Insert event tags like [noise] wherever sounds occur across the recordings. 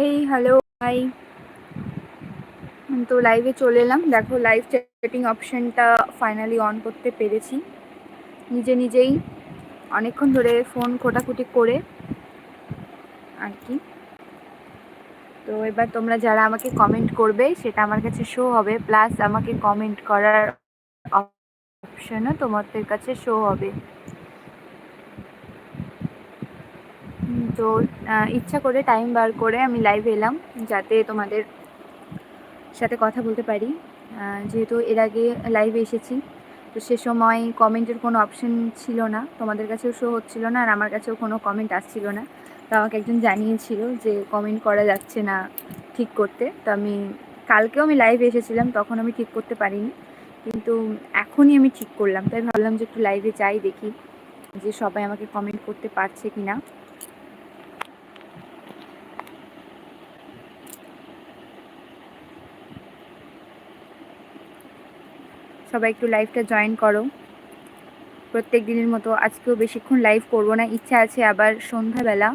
এই hello hi তো লাইভে চলে এলাম। দেখো লাইভ চ্যাটিং অপশানটা ফাইনালি অন করতে পেরেছি। নিজে নিজেই অনেকক্ষণ ধরে ফোন খোটাখুটি করে আর কি। তো এবার তোমরা যারা আমাকে কমেন্ট করবে, সেটা আমার কাছে শো হবে। প্লাস আমাকে কমেন্ট করার অপশানও তোমাদের কাছে শো হবে। তো ইচ্ছা করে টাইম বার করে আমি লাইভ এলাম যাতে তোমাদের সাথে কথা বলতে পারি। যেহেতু এর আগে লাইভে এসেছি, তো সে সময় কমেন্টের কোনো অপশন ছিল না। তোমাদের কাছেও শো হচ্ছিল না, আর আমার কাছেও কোনো কমেন্ট আসছিল না। তো আমাকে একজন জানিয়েছিল যে কমেন্ট করা যাচ্ছে না ঠিক করতে। তো আমি, কালকেও আমি লাইভে এসেছিলাম, তখন আমি ঠিক করতে পারিনি। কিন্তু এখনই আমি ঠিক করলাম। তাই ভাবলাম যে একটু লাইভে যাই, দেখি যে সবাই আমাকে কমেন্ট করতে পারছে কি না সবাই একটু লাইভটা জয়েন করো। প্রত্যেক দিনের মতো আজকেও বেশিক্ষণ লাইভ করব না, ইচ্ছা আছে আবার সন্ধ্যাবেলা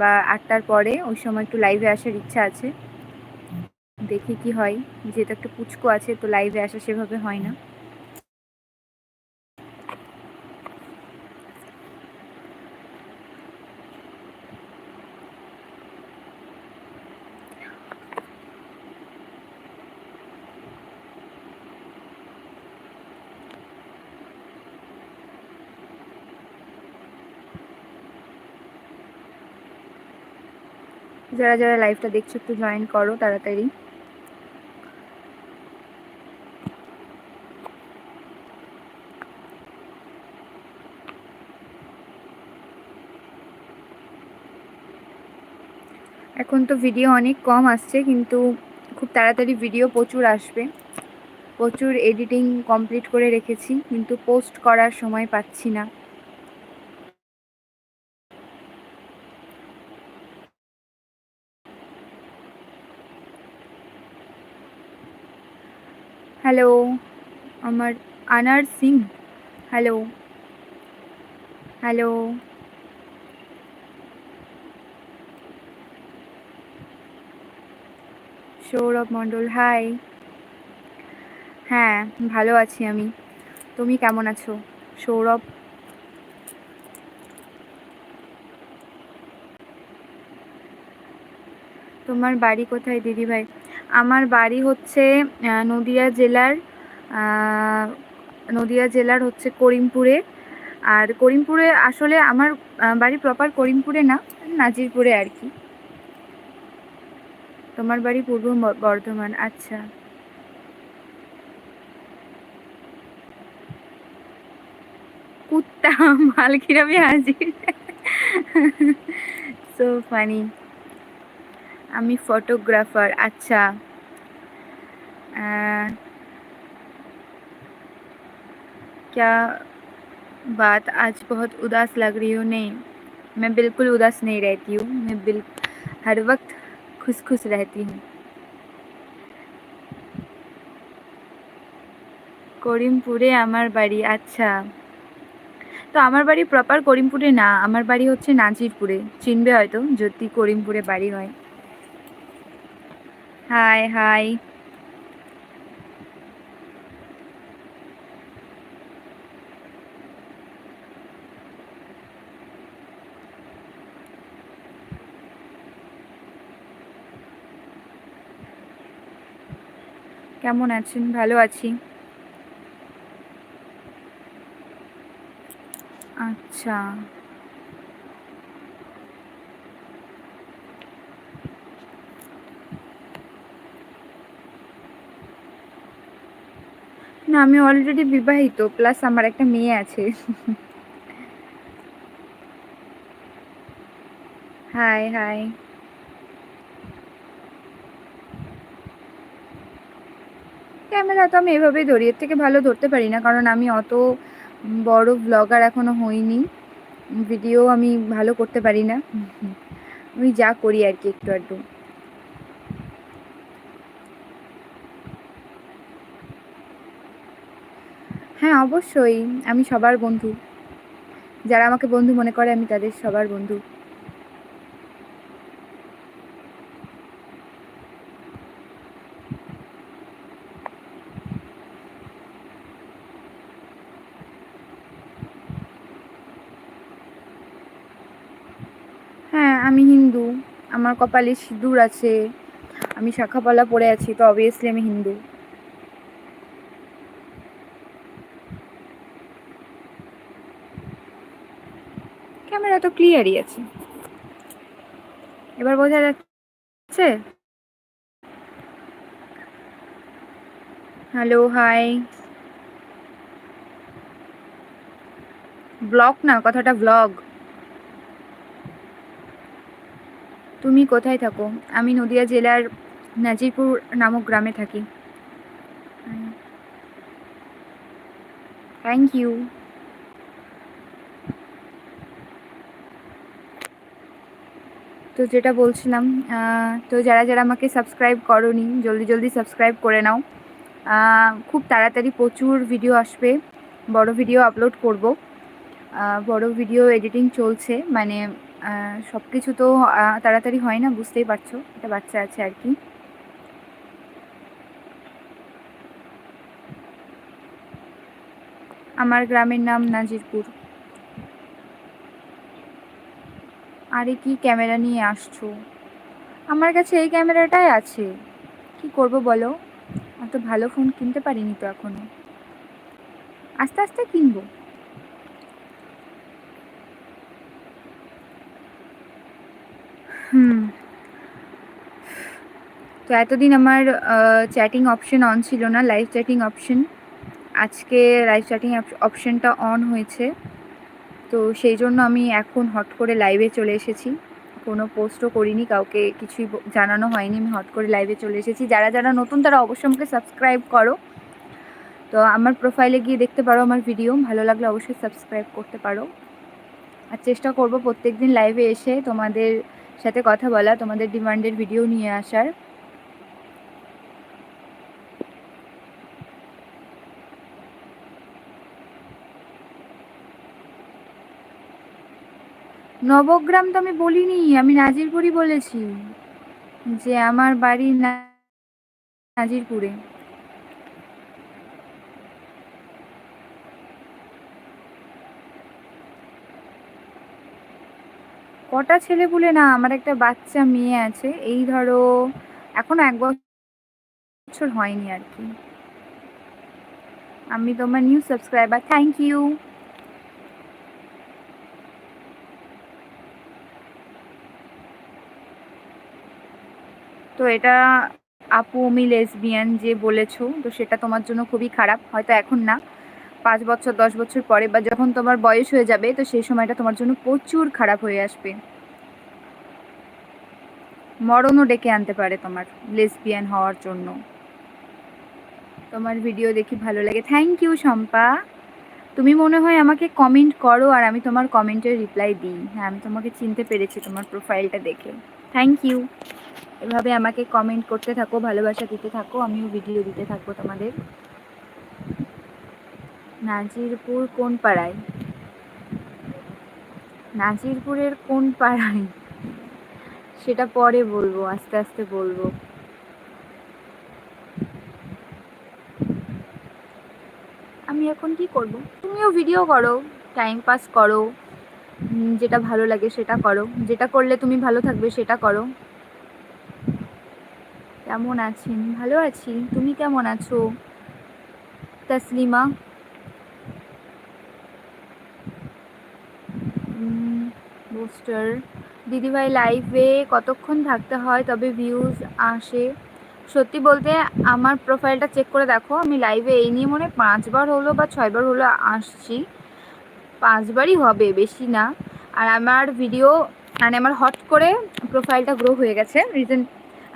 বা আটটার পরে ওই সময় একটু লাইভে আসার ইচ্ছা আছে। দেখি কি হয়, যেহেতু একটা পুচকো আছে তো লাইভে আসা সেভাবে হয় না। যারা যারা লাইভটা দেখছ, একটু জয়েন করো তাড়াতাড়ি। এখন তো ভিডিও অনেক কম আসছে, কিন্তু খুব তাড়াতাড়ি ভিডিও প্রচুর আসবে। প্রচুর এডিটিং কমপ্লিট করে রেখেছি, কিন্তু পোস্ট করার সময় পাচ্ছি না। হ্যালো আমার Anar Singh. Hello hello Sourav Mondal hi হ্যাঁ ভালো আছি আমি। তুমি কেমন আছো? সৌরভ? তোমার বাড়ি কোথায় দিদি ভাই আমার বাড়ি হচ্ছে নদিয়া জেলার নদিয়া জেলার হচ্ছে করিমপুরে। আর করিমপুরে আসলে আমার বাড়ি প্রপার করিমপুরে না, নাজিরপুরে আর কি। তোমার বাড়ি পূর্ব বর্ধমান আচ্ছা। কুত্তা মালকিরামি হাজির। [laughs] সো ফানি আমি ফটোগ্রাফার আচ্ছা क्या बात आज बहुत उदास लग रही हो नहीं मैं बिल्कुल उदास नहीं रहती हूँ मैं बिल हर वक्त खुश खुश रहती हूँ করিমপুরে আমার বাড়ি আচ্ছা তো আমার বাড়ি প্রপার করিমপুরে না আমার বাড়ি হচ্ছে নাজিরপুরে চিনবে হয়তো যদি করিমপুরে বাড়ি হয় হাই হাই কেমন আছেন? ভালো আছি। আচ্ছা। না, আমি অলরেডি বিবাহিত প্লাস আমার একটা মেয়ে আছে। হাই হাই ক্যামেরা তো আমি এভাবেই ধরি, এর থেকে ভালো ধরতে পারি না, কারণ আমি অত বড় ব্লগার এখনও হইনি। ভিডিও আমি ভালো করতে পারি না। আমি যা করি আর কি, একটু আধটু। হ্যাঁ অবশ্যই। আমি সবার বন্ধু। যারা আমাকে বন্ধু মনে করে, আমি তাদের সবার বন্ধু। হ্যাঁ আমি হিন্দু। আমার কপালে সিঁদুর আছে। আমি শাখাপালা পড়ে আছি, তো অবভিয়াসলি আমি হিন্দু। তো ক্লিয়ারই আছে। এবার বোঝা যাচ্ছে? হ্যালো হাই ব্লগ না, কথাটা ব্লগ তুমি কোথায় থাকো? আমি নদিয়া জেলার নাজিরপুর নামক গ্রামে থাকি। থ্যাংক ইউ তো যেটা বলছিলাম তো যারা যারা আমাকে সাবস্ক্রাইব করনি, জলদি জলদি সাবস্ক্রাইব করে নাও। খুব তাড়াতাড়ি প্রচুর ভিডিও আসবে, বড় ভিডিও আপলোড করব। বড় ভিডিও এডিটিং চলছে মানে সব কিছু তো তাড়াতাড়ি হয় না, বুঝতেই পারছ, একটা বাচ্চা আছে আর কি। আমার গ্রামের নাম নাজিরপুর। আরে কি ক্যামেরা নিয়ে আসছো? আমার কাছে এই ক্যামেরাটাই আছে। কি করব বলো? অত ভালো ফোন কিনতে পারিনি তো এখনও। আস্তে আস্তে কিনবো। হুম। তো এতদিন আমার চ্যাটিং অপশন অন ছিল না লাইভ চ্যাটিং অপশন আজকে লাইভ চ্যাটিং অপশনটা অন হয়েছে। তো সেই জন্য আমি এখন হট করে লাইভে চলে এসেছি। কোনো পোস্টও করিনি, কাউকে কিছুই জানানো হয়নি, আমি হট করে লাইভে চলে এসেছি। যারা যারা নতুন, তারা অবশ্যই আমাকে সাবস্ক্রাইব করো। তো আমার প্রোফাইলে গিয়ে দেখতে পারো আমার ভিডিও ভালো লাগলে অবশ্যই সাবস্ক্রাইব করতে পারো। আর চেষ্টা করব প্রত্যেক দিন লাইভে এসে তোমাদের সাথে কথা বলা, তোমাদের ডিমান্ডের ভিডিও নিয়ে আসার। নবগ্রাম তো আমি বলিনি, আমি নাজিরপুরই বলেছি যে আমার বাড়ি নাজিরপুরে। কটা ছেলে বলে না, আমার একটা বাচ্চা মেয়ে আছে, এই ধরো এখনও এক বছর হয়নি আর কি। আমি তোমার নিউ সাবস্ক্রাইবার থ্যাংক ইউ তো এটা আপু, আমি লেসবিয়ান যে বলেছ, তো সেটা তোমার জন্য খুবই খারাপ, হয়তো এখন না। পাঁচ বছর, দশ বছর পরে, বা যখন তোমার বয়স হয়ে যাবে, তো সেই সময়টা তোমার জন্য প্রচুর খারাপ হয়ে আসবে। মরণও ডেকে আনতে পারে তোমার লেসবিয়ান হওয়ার জন্য। তোমার ভিডিও দেখি ভালো লাগে। Thank you Shampa. তুমি মনে হয় আমাকে কমেন্ট করো, আর আমি তোমার কমেন্টের রিপ্লাই দিই। হ্যাঁ আমি তোমাকে চিনতে পেরেছি তোমার প্রোফাইলটা দেখে। থ্যাংক ইউ এভাবে আমাকে কমেন্ট করতে থাকো, ভালোবাসা দিতে থাকো, আমিও ভিডিও দিতে থাকব তোমাদের। নাজিরপুর কোন পাড়ায়? নাজিরপুরের কোন পাড়ায়? সেটা পরে বলব, আস্তে আস্তে বলব। আমি এখন কি করব? তুমিও ভিডিও করো টাইম পাস করো যেটা ভালো লাগে সেটা করো। যেটা করলে তুমি ভালো থাকবে সেটা করো। কেমন আছেন? ভালো আছি। তুমি কেমন আছো? তাসলিমা? বুস্টার। দিদিভাই লাইভে কতক্ষণ থাকতে হয়? তবে ভিউজ আসে। সত্যি বলতে আমার প্রোফাইলটা চেক করে দেখো। আমি লাইভে এই নিয়ে মনে পাঁচবার হলো বা ছয়বার হলো আসছি। পাঁচবারই হবে, বেশি না। আর আমার ভিডিও মানে আমার হট করে প্রোফাইলটা গ্রো হয়ে গেছে রিজন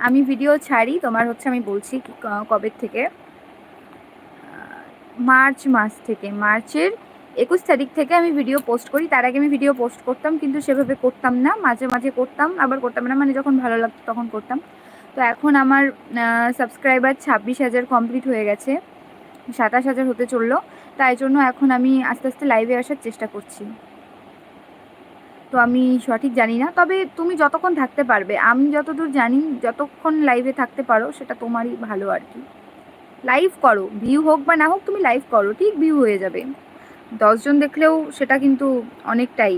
আমি ভিডিও ছাড়ি, তোমার হচ্ছে আমি বলছি কবে থেকে? মার্চ মাস থেকে। মার্চের একুশ তারিখ থেকে আমি ভিডিও পোস্ট করি। তার আগে আমি ভিডিও পোস্ট করতাম, কিন্তু সেভাবে করতাম না। মাঝে মাঝে করতাম, আবার করতাম না। মানে যখন ভালো লাগতো তখন করতাম। তো এখন আমার সাবস্ক্রাইবার ছাব্বিশ হাজার কমপ্লিট হয়ে গেছে। সাতাশ হাজার হতে চলল। তাই জন্য এখন আমি আস্তে আস্তে লাইভে আসার চেষ্টা করছি। তো আমি সঠিক জানি না তবে তুমি যতক্ষণ থাকতে পারবে আমি যতদূর জানি যতক্ষণ লাইভে থাকতে পারো সেটা তোমারই ভালো আর কি লাইভ করো ভিউ হোক বা না হোক তুমি লাইভ করো ঠিক ভিউ হয়ে যাবে দশজন দেখলেও সেটা কিন্তু অনেকটাই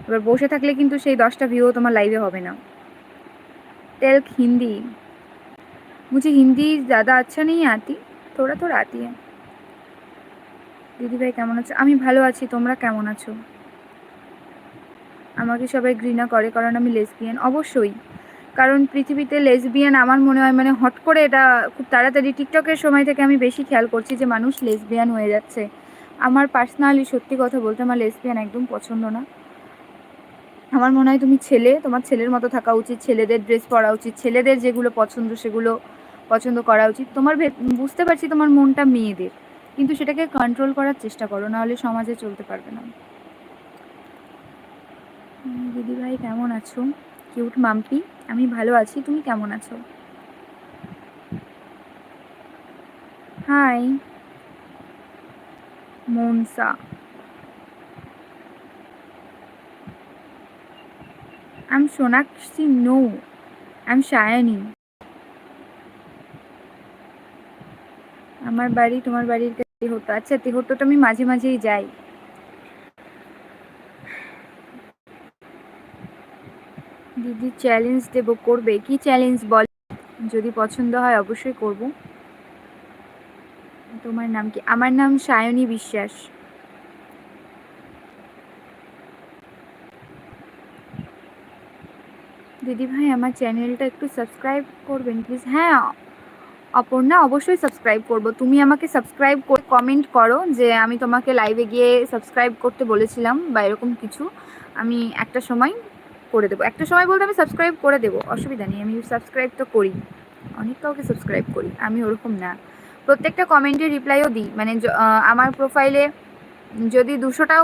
এবার বসে থাকলে কিন্তু সেই দশটা ভিউ তোমার লাইভে হবে না टेल्क हिंदी मुझे हिंदी ज़्यादा अच्छा नहीं आती थोड़ा थोड़ा आती है দিদিভাই কেমন আছো আমি ভালো আছি তোমরা কেমন আছো আমাকে সবাই ঘৃণা করে, কারণ আমি লেসবিয়ান অবশ্যই। কারণ পৃথিবীতে লেসবিয়ান আমার মনে হয় মানে হট করে এটা খুব তাড়াতাড়ি টিকটকের সময় থেকে আমি বেশি খেয়াল করছি যে মানুষ লেসবিয়ান হয়ে যাচ্ছে। আমার পার্সোনালি সত্যি কথা বলতে আমার লেসবিয়ান একদম পছন্দ না। আমার মনে হয় তুমি ছেলে, তোমার ছেলের মতো থাকা উচিত, ছেলেদের ড্রেস পরা উচিত, ছেলেদের যেগুলো পছন্দ সেগুলো পছন্দ করা উচিত। তোমার বুঝতে পারছি তোমার মনটা মেয়েদের, কিন্তু সেটাকে কন্ট্রোল করার চেষ্টা করো, নাহলে সমাজে চলতে পারবে না। দিদিভাই কেমন আছো কিউট মাম্পি আমি ভালো আছি তুমি কেমন আছো hi Manasa I'm Sonakshi. No, I'm Shayani. আমার বাড়ি তোমার বাড়ির তেহট্ট আচ্ছা তেহট্টটা আমি মাঝে মাঝেই যাই দিদি চ্যালেঞ্জ দেব, করবে। কি চ্যালেঞ্জ বল? যদি পছন্দ হয় অবশ্যই করব। তোমার নাম কি? আমার নাম সায়নী বিশ্বাস। দিদি ভাই, আমার চ্যানেলটা একটু সাবস্ক্রাইব করবেন প্লিজ হ্যাঁ অপর্ণা, অবশ্যই সাবস্ক্রাইব করব। তুমি আমাকে সাবস্ক্রাইব করে কমেন্ট করো যে আমি তোমাকে লাইভে গিয়ে সাবস্ক্রাইব করতে বলেছিলাম বা এরকম কিছু। আমি একটা সময় করে দেবো। একটা সময় বলতে আমি সাবস্ক্রাইব করে দেবো। অসুবিধা নেই, আমি সাবস্ক্রাইব তো করি। অনেক কাউকে সাবস্ক্রাইব করি, আমি ওরকম না। প্রত্যেকটা কমেন্টে রিপ্লাইও দিই। মানে আমার প্রোফাইলে যদি দুশোটাও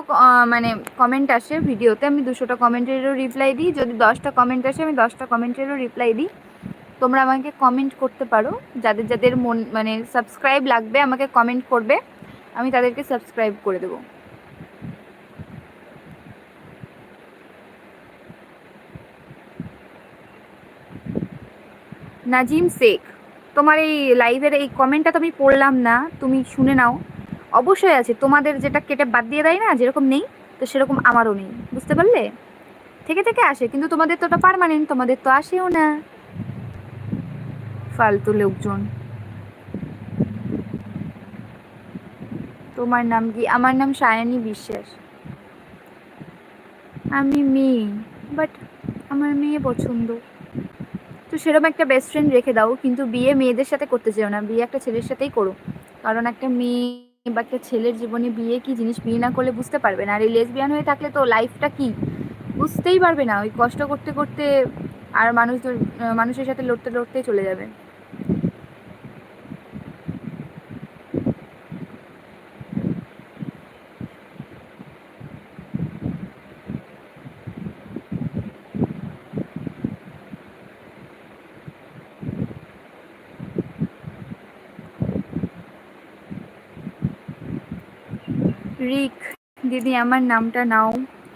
মানে কমেন্ট আসে ভিডিওতে আমি দুশোটা কমেন্টেরও রিপ্লাই দিই। যদি দশটা কমেন্ট আসে, আমি দশটা কমেন্টেরও রিপ্লাই দিই। তোমরা আমাকে কমেন্ট করতে পারো। যাদের যাদের মন মানে সাবস্ক্রাইব লাগবে, আমাকে কমেন্ট করবে, আমি তাদেরকে সাবস্ক্রাইব করে দেবো। নাজিম শেখ, তোমার এই লাইভের এই কমেন্টটা তো আমি পড়লাম না, তুমি শুনে নাও। অবশ্যই আছে, তোমাদের যেটা কেটে বাদ দিয়ে দেয় না, যেরকম নেই, তো সেরকম আমারও নেই, বুঝতে পারলে? থেকে থেকে আসে, কিন্তু তোমাদের তো ওটা পারমানেন্ট তোমাদের তো আসেও না। ফালতু লোকজন। তোমার নাম কি? আমার নাম সায়ানী বিশ্বাস। আমি মেয়ে বাট আমার মেয়ে পছন্দ। তো সেরকম একটা বেস্ট ফ্রেন্ড রেখে দাও, কিন্তু বিয়ে মেয়েদের সাথে করতে চাও না, বিয়ে একটা ছেলের সাথেই করো। কারণ একটা মেয়ে বা একটা ছেলের জীবনে বিয়ে কি জিনিস বিয়ে না করলে বুঝতে পারবে না? আর এই লেসবিয়ান হয়ে থাকলে তো লাইফটা কি? বুঝতেই পারবে না। ওই কষ্ট করতে করতে আর মানুষ মানুষের সাথে লড়তে লড়তেই চলে যাবে। রিক, দিদি আমার নামটা নাও।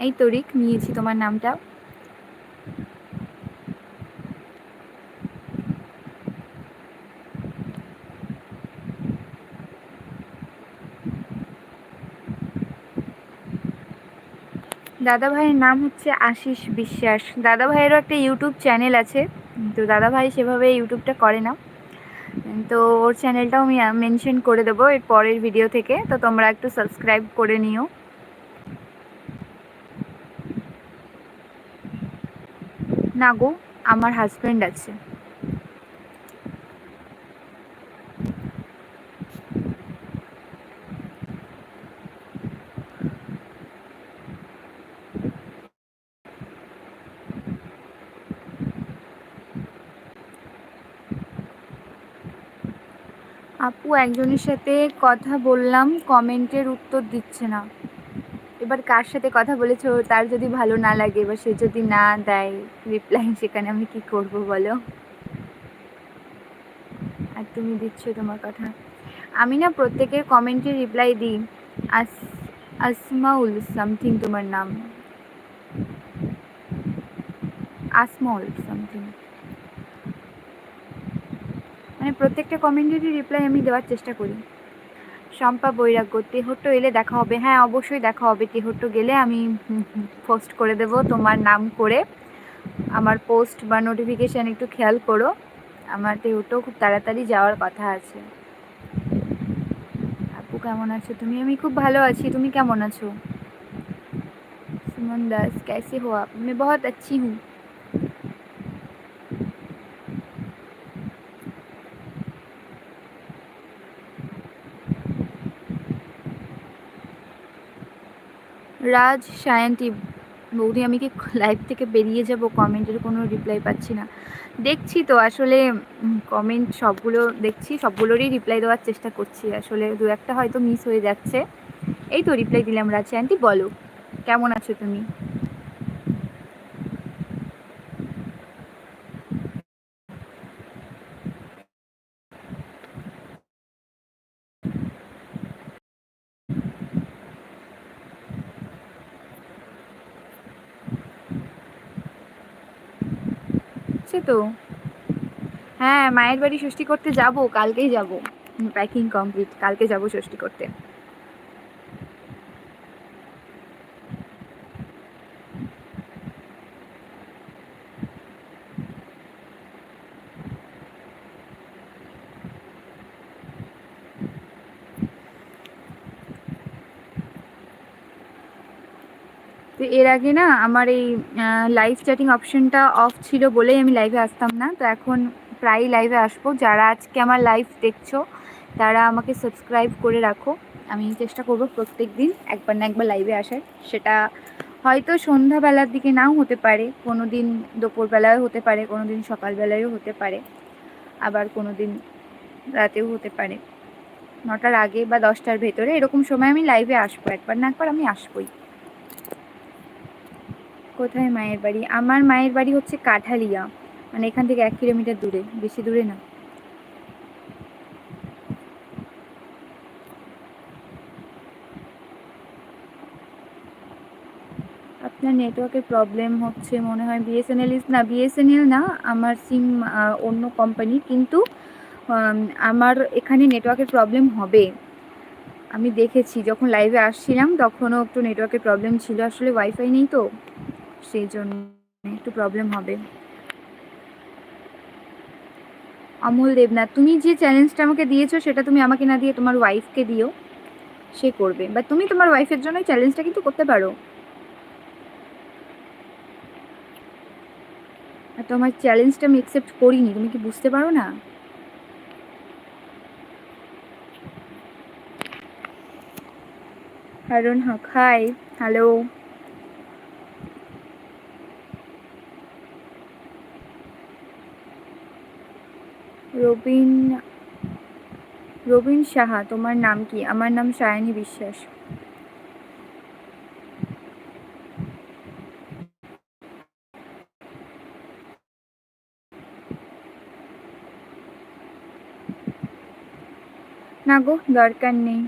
এই তো রিক, নিয়েছি তোমার নামটা। দাদা ভাইয়ের নাম হচ্ছে আশিস বিশ্বাস। দাদা ভাইয়েরও একটা ইউটিউব চ্যানেল আছে। তো দাদা ভাই সেভাবে ইউটিউবটা করে না। তো ওর চ্যানেলটাও আমি মেনশন করে দেবো এর পরের ভিডিও থেকে। তো তোমরা একটু সাবস্ক্রাইব করে নিও। না গো আমার হাজব্যান্ড আছে। আপু একজনের সাথে কথা বললাম, কমেন্টের উত্তর দিচ্ছে না। এবার কার সাথে কথা বলেছ তার যদি ভালো না লাগে, এবার সে যদি না দেয় রিপ্লাই সেখানে আমি কি করব বলো? আর তুমি দিচ্ছ তোমার কথা। আমি না প্রত্যেকের কমেন্টে রিপ্লাই দিই। আস, আসমাউল সামথিং তোমার নাম। আসমাউল সামথিং মানে প্রত্যেকটা কমেন্টেরই রিপ্লাই আমি দেওয়ার চেষ্টা করি। শম্পা, বৈরাগ্য, তেহট্ট এলে দেখা হবে। হ্যাঁ অবশ্যই দেখা হবে। তেহট্ট গেলে আমি পোস্ট করে দেব তোমার নাম করে। আমার পোস্ট বা নোটিফিকেশান একটু খেয়াল করো। আমার তেহট্ট খুব তাড়াতাড়ি যাওয়ার কথা আছে। আপু, কেমন আছো? তুমি? আমি খুব ভালো আছি। তুমি কেমন আছো? সুমন দাস ক্যাসে হো আপ আমি বহুত আচ্ছি হুম। রাজ সায়ন্তি বৌদি, আমি কি লাইভ থেকে বেরিয়ে যাব? কমেন্টের কোনো রিপ্লাই পাচ্ছি না। দেখছি তো, আসলে কমেন্ট সবগুলো দেখছি, সবগুলোরই রিপ্লাই দেওয়ার চেষ্টা করছি। আসলে দু একটা হয়তো মিস হয়ে যাচ্ছে। এই তো রিপ্লাই দিলাম রাজ সায়ন্তী বলো। কেমন আছো তুমি? সে তো? হ্যাঁ মায়ের বাড়ি ষষ্ঠী করতে যাব, কালকেই যাব। প্যাকিং কমপ্লিট কালকে যাব ষষ্ঠী করতে। তো এর আগে না আমার এই লাইভ চ্যাটিং অপশনটা অফ ছিল বলেই আমি লাইভে আসতাম না। তো এখন প্রায় লাইভে আসব। যারা আজকে আমার লাইভ দেখছ, তারা আমাকে সাবস্ক্রাইব করে রাখো। আমি চেষ্টা করব প্রত্যেক দিন একবার না একবার লাইভে আসার। সেটা হয়তো সন্ধ্যাবেলার দিকে নাও হতে পারে কোনো দিন দুপুরবেলায়ও হতে পারে কোনো দিন সকালবেলায়ও হতে পারে, আবার কোনো দিন রাতেও হতে পারে। নটার আগে বা দশটার ভেতরে এরকম সময় আমি লাইভে আসব। একবার না একবার আমি আসবোই। কোথায় মায়ের বাড়ি? আমার মায়ের বাড়ি হচ্ছে কাঠালিয়া। মানে এখান থেকে এক কিলোমিটার দূরে, বেশি দূরে না। আপনার নেটওয়ার্কের প্রবলেম হচ্ছে মনে হয় বিএসএনএল ইস না বিএসএনএল না, আমার সিম অন্য কোম্পানি কিন্তু আমার এখানে নেটওয়ার্কের প্রবলেম হবে। আমি দেখেছি, যখন লাইভে আসছিলাম, তখনও একটু নেটওয়ার্কের প্রবলেম ছিল। আসলে ওয়াইফাই নেই তো। সেই জন্য একটু প্রবলেম হবে। অমল দেবনাথ, তুমি যে চ্যালেঞ্জটা আমাকে দিয়েছ, সেটা তুমি আমাকে না দিয়ে তোমার ওয়াইফকে দিও, সে করবে। বা তুমি তোমার ওয়াইফের জন্য চ্যালেঞ্জটা কিন্তু করতে পারো। আর তোমার চ্যালেঞ্জটা আমি অ্যাকসেপ্ট করিনি, তুমি কি বুঝতে পারো না? হারুন হক হাই হ্যালো রবিন রবিন সাহা তোমার নাম কি? আমার নাম সায়নী বিশ্বাস। না গো দরকার নেই।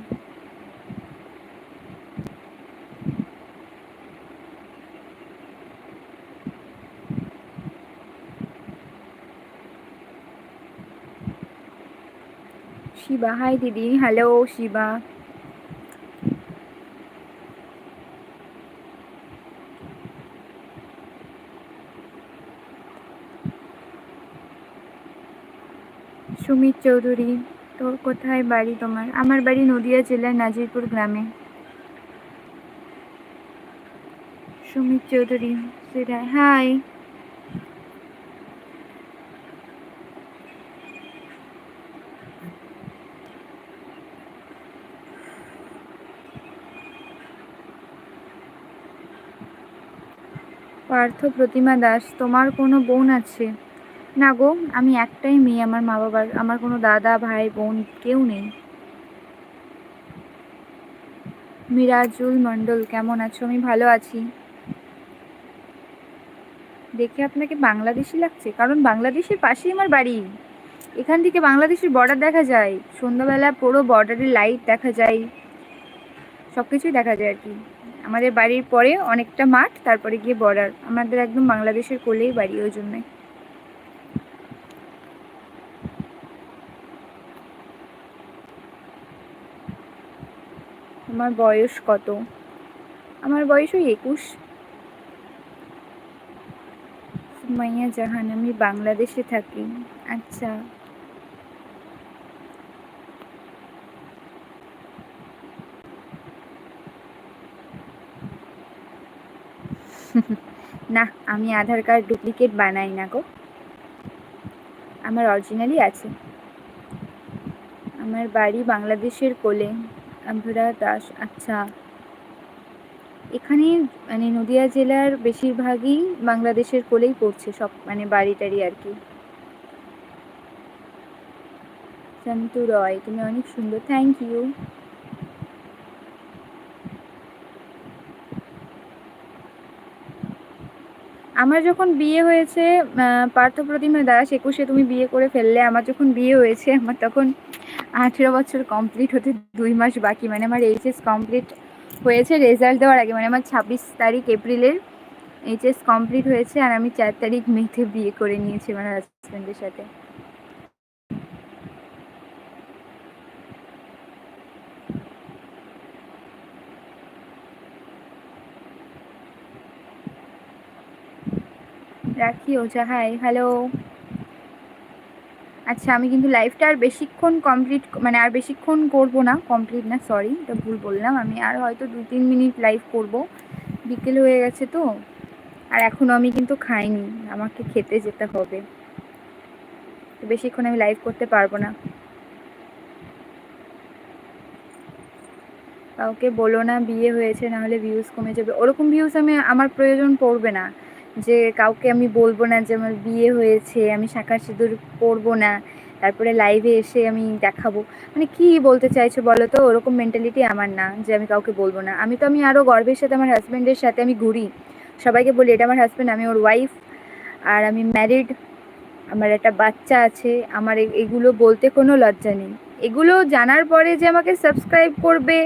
শিবা হাই দিদি হ্যালো শিবা সুমিত চৌধুরী তোর কোথায় বাড়ি তোমার? আমার বাড়ি নদিয়া জেলার নাজিরপুর গ্রামে। সুমিত চৌধুরী সেটাই হাই পার্থ প্রতিমা দাস, তোমার কোনো বোন আছে? না গো, আমি একটাই মেয়ে, আমার মা বাবার আমার কোনো দাদা, ভাই, বোন কেউ নেই। মিরাজুল মণ্ডল, কেমন আছো? আমি ভালো আছি। দেখে আপনাকে বাংলাদেশি লাগছে, কারণ বাংলাদেশের পাশেই আমার বাড়ি। এখান থেকে বাংলাদেশের বর্ডার দেখা যায়। সন্ধ্যাবেলা পুরো বর্ডারের লাইট দেখা যায়। সব কিছুই দেখা যায় আর কি। আমাদের বাড়ির পরে অনেকটা মাঠ, তারপরে গিয়ে বর্ডার। আমাদের একদম বাংলাদেশের কোলেই বাড়ি ওই জন্যই আমার বয়স কত? আমার বয়স ওই একুশ। মাইয়া জাহান, আমি বাংলাদেশে থাকি। আচ্ছা। না, আমি আধার কার্ড ডুপ্লিকেট বানাই না গো। আমার অরিজিনালই আছে। আমার বাড়ি বাংলাদেশের কোলে, আম্ভরা দাস আচ্ছা। এখানে মানে নদিয়া জেলার বেশিরভাগই বাংলাদেশের কোলেই পড়ছে, সব মানে বাড়ি টাড়ি আর কি। শান্তু রয়, তুমি অনেক সুন্দর থ্যাংক ইউ আমার যখন বিয়ে হয়েছে পার্থ প্রতিমা দাস একুশে তুমি বিয়ে করে ফেললে, আমার যখন বিয়ে হয়েছে, আমার তখন আঠেরো বছর কমপ্লিট হতে দুই মাস বাকি। মানে আমার এইচএস কমপ্লিট হয়েছে রেজাল্ট দেওয়ার আগে। মানে আমার ছাব্বিশ তারিখ এপ্রিলের এইচএস কমপ্লিট হয়েছে আর আমি চার তারিখ মেতে বিয়ে করে নিয়েছি আমার হাজব্যান্ডের সাথে। রাখি, ওঝা হাই হ্যালো আচ্ছা আমি কিন্তু লাইভটা আর বেশিক্ষণ কমপ্লিট মানে আর বেশিক্ষণ করব না কমপ্লিট না সরি এটা ভুল বললাম। আমি আর হয়তো দু তিন মিনিট লাইভ করব। বিকেল হয়ে গেছে তো, আর এখনও আমি কিন্তু খাইনি, আমাকে খেতে যেতে হবে। তো বেশিক্ষণ আমি লাইভ করতে পারব না। কাউকে বলো না, বিয়ে হয়েছে নাহলে ভিউজ কমে যাবে। ওরকম ভিউজ আমি, আমার প্রয়োজন পড়বে না। যে কাউকে আমি বলব না যে আমার বিয়ে হয়েছে, আমি শাখা সিঁদুর পরবো না, তারপরে লাইভে এসে আমি দেখাবো। মানে কি বলতে চাইছো বলো তো? ওরকম মেন্টালিটি আমার না যে আমি কাউকে বলব না। আমি তো আমি আরও গর্বের সাথে আমার হাজব্যান্ডের সাথে আমি ঘুরি। সবাইকে বলি, এটা আমার হাজব্যান্ড আমি ওর ওয়াইফ আর আমি ম্যারিড আমার একটা বাচ্চা আছে, আমার এগুলো বলতে কোনো লজ্জা নেই। এগুলো জানার পরে যে আমাকে সাবস্ক্রাইব করবে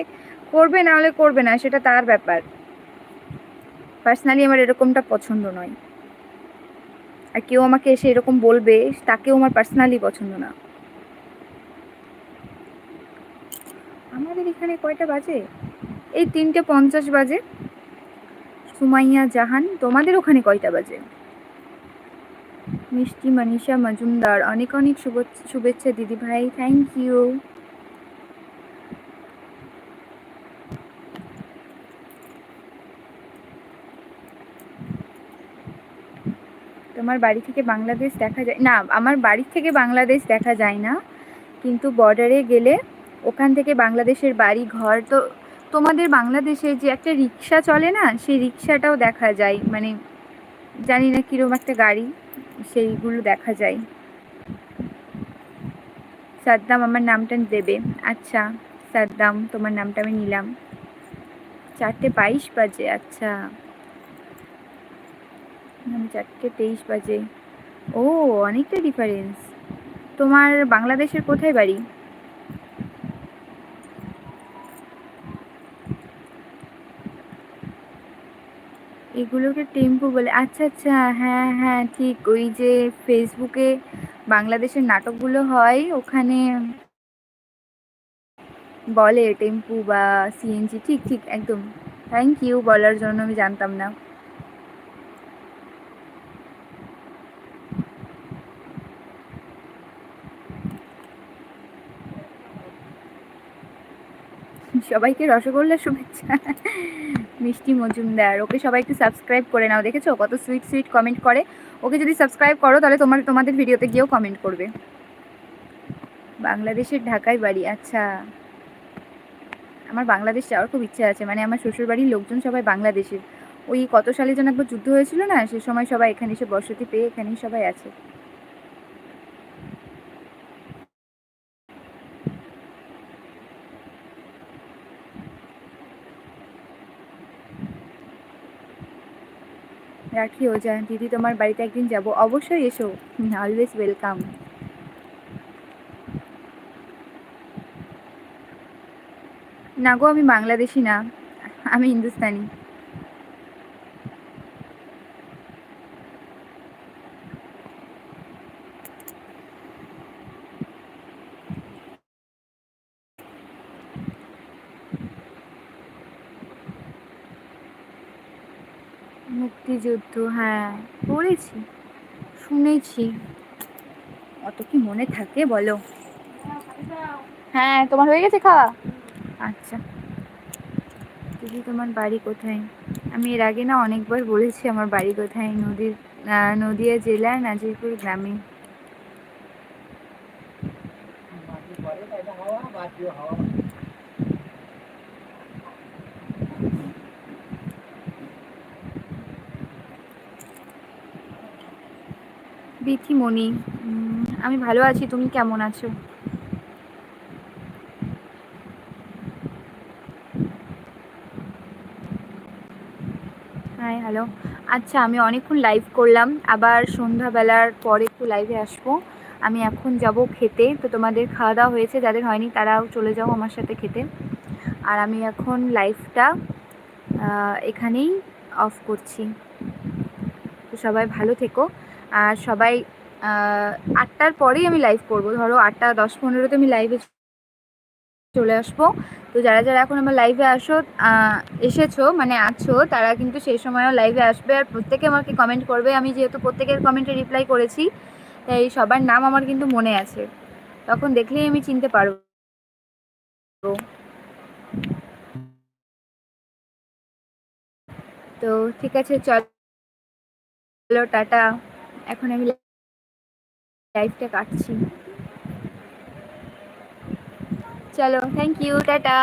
করবে না হলে করবে না, সেটা তার ব্যাপার। পার্সোনালি আমার এরকমটা পছন্দ নয়। আর কেউ আমাকে এসে এরকম বলবে, তাকেও আমার পার্সোনালি পছন্দ না। আমাদের এখানে কয়টা বাজে? এই তিনটে পঞ্চাশ বাজে। সুমাইয়া জাহান, তোমাদের ওখানে কয়টা বাজে? মিষ্টি মনীষা মজুমদার, অনেক অনেক শুভেচ্ছা দিদি ভাই থ্যাংক ইউ তোমার বাড়ি থেকে বাংলাদেশ দেখা যায়, না, আমার বাড়ি থেকে বাংলাদেশ দেখা যায় না, কিন্তু বর্ডারে গেলে ওখান থেকে বাংলাদেশের বাড়ি ঘর, তো তোমাদের বাংলাদেশে যে একটা রিক্সা চলে না, সেই রিক্সাটাও দেখা যায় মানে জানি না কীরকম একটা গাড়ি, সেইগুলো দেখা যায়। সাদ্দাম, আমার নামটা দেবে। আচ্ছা সাদ্দাম, তোমার নামটা আমি নিলাম। চারটে বাইশ বাজে আচ্ছা। চারটে তেইশ বাজে। ও, অনেকটা ডিফারেন্স তোমার বাংলাদেশের কোথায় বাড়ি? এগুলোকে টেম্পু বলে। আচ্ছা আচ্ছা হ্যাঁ হ্যাঁ ঠিক। ওই যে ফেসবুকে বাংলাদেশের নাটকগুলো হয়, ওখানে বলে টেম্পু বা সিএনজি ঠিক ঠিক, একদম। থ্যাংক ইউ বলার জন্য আমি জানতাম না। সবাইকে রসগোল্লা শুভেচ্ছা। মিষ্টি মজুমদার, ওকে সবাই একটু সাবস্ক্রাইব করে নাও, দেখেছ? কত সুইট সুইট কমেন্ট করে। ওকে যদি সাবস্ক্রাইব করো, তাহলে তোমার, তোমাদের ভিডিওতে গিয়েও কমেন্ট করবে। বাংলাদেশের ঢাকায় বাড়ি আচ্ছা। আমার বাংলাদেশ যাওয়ার খুব ইচ্ছা আছে মানে আমার শ্বশুর বাড়ির লোকজন সবাই বাংলাদেশের। ওই কত সালে যেন একবার যুদ্ধ হয়েছিল না, সে সময় সবাই এখানে এসে বসতি পেয়ে এখানেই সবাই আছে। রাখি ওজা দিদি তোমার বাড়িতে একদিন যাব। অবশ্যই এসো। অলওয়েজ ওয়েলকাম না গো, আমি বাংলাদেশি না, আমি হিন্দুস্তানি। মুক্তিযুদ্ধ হ্যাঁ পড়েছি শুনেছি। অত কি মনে থাকে বলো? হ্যাঁ তোমার হয়ে গেছে খাওয়া? আচ্ছা। দিদি তোমার বাড়ি কোথায়? আমি এর আগে না অনেকবার বলেছি আমার বাড়ি কোথায় নদীর নদিয়া জেলার নাজিরপুর গ্রামে। বিথিমণি আমি ভালো আছি, তুমি কেমন আছো? হ্যাঁ হ্যালো আচ্ছা আমি অনেকক্ষণ লাইভ করলাম, আবার সন্ধ্যাবেলার পরে একটু লাইভে আসব। আমি এখন যাব খেতে, তো তোমাদের খাওয়া দাওয়া হয়েছে, যাদের হয়নি তারাও চলে যাও আমার সাথে খেতে। আর আমি এখন লাইভটা এখানেই অফ করছি। তো সবাই ভালো থেকো, আর সবাই আটটার পরেই আমি লাইভ করব। ধরো আটটা দশ পনেরোতে আমি লাইভে চলে আসব। তো যারা যারা এখন আমার লাইভে আসো এসেছ মানে আছো, তারা কিন্তু সেই সময়ও লাইভে আসবে। আর প্রত্যেকে আমাকে কমেন্ট করবে। আমি যেহেতু প্রত্যেকের কমেন্টে রিপ্লাই করেছি, তাই সবার নাম আমার কিন্তু মনে আছে। তখন দেখলেই আমি চিনতে পারব। তো ঠিক আছে, চলো, টাটা। এখন আমি লাইফটা কাটছি। চলো থ্যাংক ইউ টাটা।